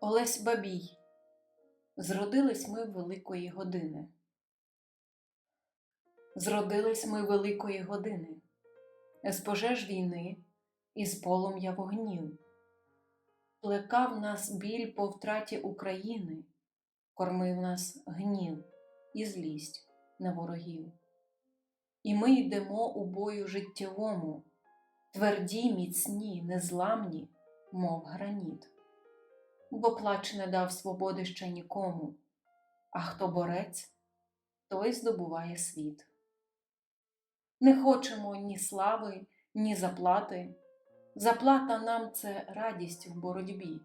Олесь Бабій. Зродились ми великої години. Зродились ми великої години, з пожеж війни і з полум'я вогнів. Плекав нас біль по втраті України, кормив нас гнів і злість на ворогів. І ми йдемо у бою життєвому, тверді, міцні, незламні, мов граніт. Бо плач не дав свободи ще нікому, а хто борець, той здобуває світ. Не хочемо ні слави, ні заплати. Заплата нам це радість в боротьбі.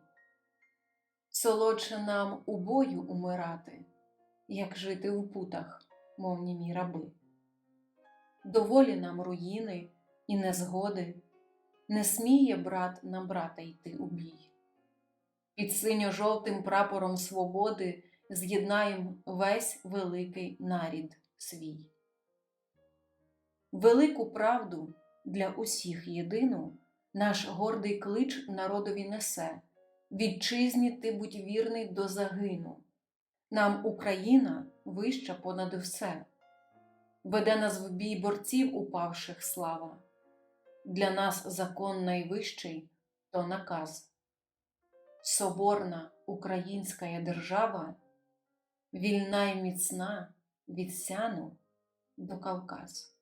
Солодше нам у бою умирати, як жити у путах, мов німі раби. Доволі нам руїни і незгоди, не сміє брат на брата йти у бій. Під синьо-жовтим прапором свободи з'єднаєм весь великий нарід свій. Велику правду для усіх єдину наш гордий клич народові несе. Вітчизні ти будь вірний до загину. Нам Україна вища понад все. Веде нас в бій борців упавших слава. Для нас закон найвищий то наказ. Соборна українська держава, вільна й міцна від Сяну до Кавказу.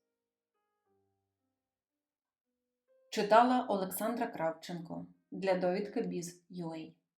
Читала Олександра Кравченко для довідки Біз.UA